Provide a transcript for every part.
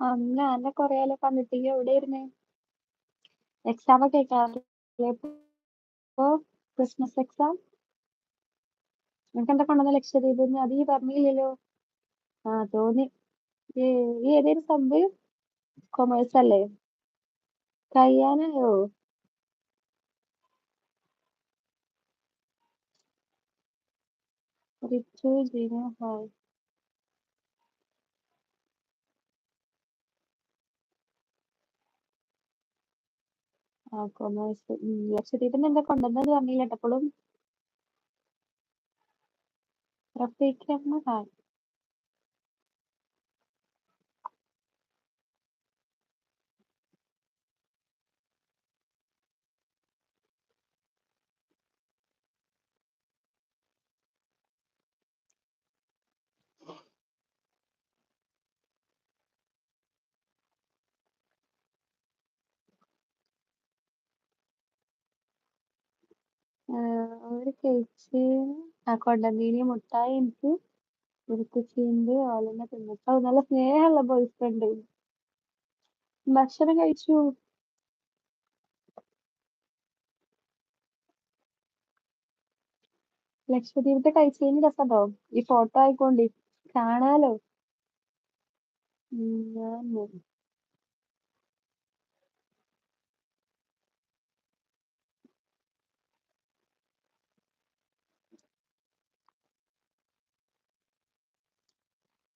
അന്ന് അന്നെ കൊറേയാലോ കണ്ടിട്ട് ഇയ്യ് എവിടെയായിരുന്ന് എക്സാം ഒക്കെ ക്രിസ്മസ് എക്സാം നിനക്ക് എന്താ കൊണ്ടുവന്ന ലക്ഷദ്വീപ് അത് ഈ പറഞ്ഞില്ലല്ലോ. ആ തോന്നി. ഈ ഏതേലും സംഭവം? കൊമേഴ്സ് അല്ലേ? കഴിയാനായോ ആ കൊമേഴ്സ് എന്താ കൊണ്ടുവന്നത് പറഞ്ഞില്ല കേട്ടപ്പോഴും റഫീഖ് ഹായ് ഒരു കഴിച്ച് ആ കൊണ്ടന്നീനി മുട്ടായി എനിക്ക് ഉരുക്കുച്ചീന്ത് ഓലെന്നെ തിന്നിട്ട് നല്ല സ്നേഹമുള്ള ബോയ് ഫ്രണ്ട് ഭക്ഷണം കഴിച്ചു. ലക്ഷദ്വീപത്തെ കഴിച്ചതിന് രസമുണ്ടോ? ഈ ഫോട്ടോ ആയിക്കോണ്ടി. കാണാലോ. ഞാൻ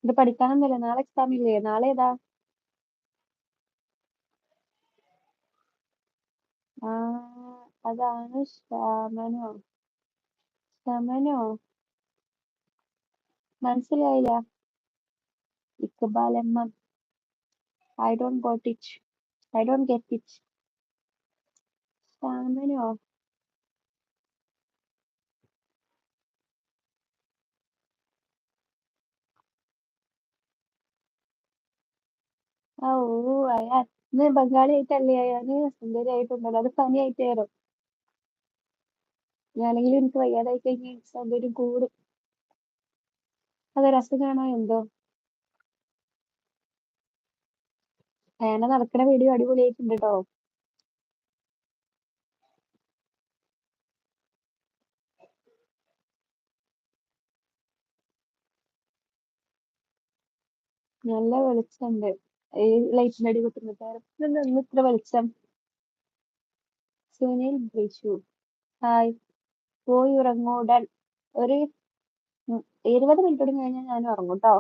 ഇത് പഠിക്കാനൊന്നുമില്ല. നാളെ എക്സാം ഇല്ലേ? നാളെ ഏതാ? ആ അതാണ് ശമനോ ശമനോ മനസ്സിലായില്ല. Iqbal I don't got it I don't get it ശമനോ ആ ഓ അയാ. ഇന്ന് ബംഗാളി അയാൾ സുന്ദരിയായിട്ടുണ്ടല്ലോ. അത് വരും ഞാനെങ്കിലും എനിക്ക് വയ്യാതായി കഴിഞ്ഞാൽ സൗന്ദര്യം കൂടും. അതൊരു അസുഖാണോ എന്തോ. അയാനെ നടക്കണ വീഡിയോ അടിപൊളിയായിട്ടുണ്ട് കേട്ടോ നല്ല വെളിച്ചമുണ്ട്. ഈ ലൈറ്റിന്റെ അടി കുത്തുന്നത് ഇന്ന് ഇത്ര വെളിച്ചം. സുനിൽ ബിഷു ഹായ്. പോയി ഉറങ്ങൂടൻ ഒരു ഇരുപത് മിനിറ്റ് കഴിഞ്ഞാൽ ഞാൻ ഉറങ്ങും ട്ടോ.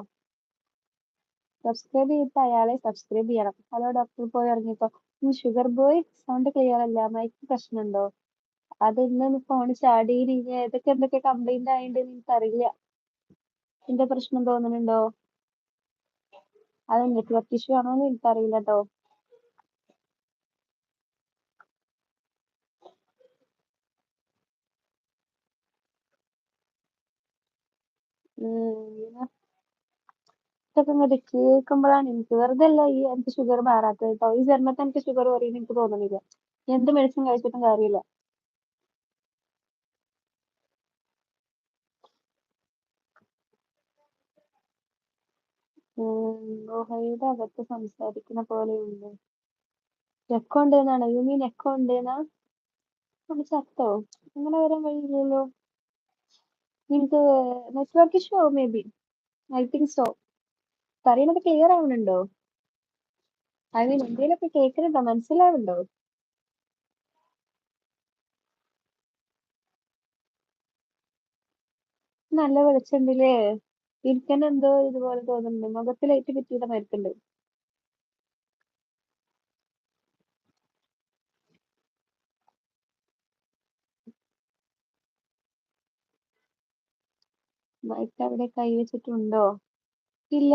സബ്സ്ക്രൈബ് ചെയ്തിട്ട് അയാളെ സബ്സ്ക്രൈബ് ചെയ്യണം. ഹലോ ഡോക്ടർ പോയി ഇറങ്ങിയപ്പോ ഷുഗർ ബോയ് സൗണ്ട് ക്ലിയർ അല്ല. മൈക്ക് പ്രശ്നമുണ്ടോ അത് ഇന്ന് ഫോൺ ചാടി ഏതൊക്കെ എന്തൊക്കെ കംപ്ലൈന്റ് ആയിണ്ട് എനിക്കറിയില്ല. എന്താ പ്രശ്നം തോന്നുന്നുണ്ടോ അത് നെറ്റ്വർക്ക് ഇഷ്യൂ ആണോന്ന് എനിക്കറിയില്ല ട്ടോ ഇതൊക്കെ ഇങ്ങോട്ട് കേൾക്കുമ്പോഴാണ് എനിക്ക് വെറുതെ അല്ല ഈ എനിക്ക് ഷുഗർ മാറാത്തത്. കേട്ടോ ഈ ജന്മത്തെ എനിക്ക് ഷുഗർ കുറയുമെന്ന് എനിക്ക് തോന്നുന്നില്ല. എന്ത് മെഡിസിൻ കഴിച്ചിട്ടും കാര്യമില്ല. ഗുഹയുടെ അകത്ത് സംസാരിക്കുന്ന പോലെയുണ്ട്. എക്കോ ഉണ്ടെന്നാണോ? യു മീൻ എക്കോ ഉണ്ടെന്നാ? അത് ചത്തോ അങ്ങനെ വരാൻ കഴിയില്ലല്ലോ നിനക്ക് നെറ്റ്വർക്ക് ഇഷ്യൂ ആവും maybe I think so പറയുന്നത് ക്ലിയർ ആവുന്നുണ്ടോ ഐ മീൻ എന്തെങ്കിലുമൊക്കെ കേൾക്കുന്നുണ്ടോ മനസ്സിലാവുന്നുണ്ടോ നല്ല വെളിച്ചമുണ്ടല്ലേ എന്തോ ഇതുപോലെ തോന്നുന്നുണ്ട്. മുഖത്ത് ലൈറ്റ് കിട്ടിയത് മരിക്കുന്നുണ്ട് മൈക്ക് അവിടെ കൈവച്ചിട്ടുണ്ടോ ഇല്ല.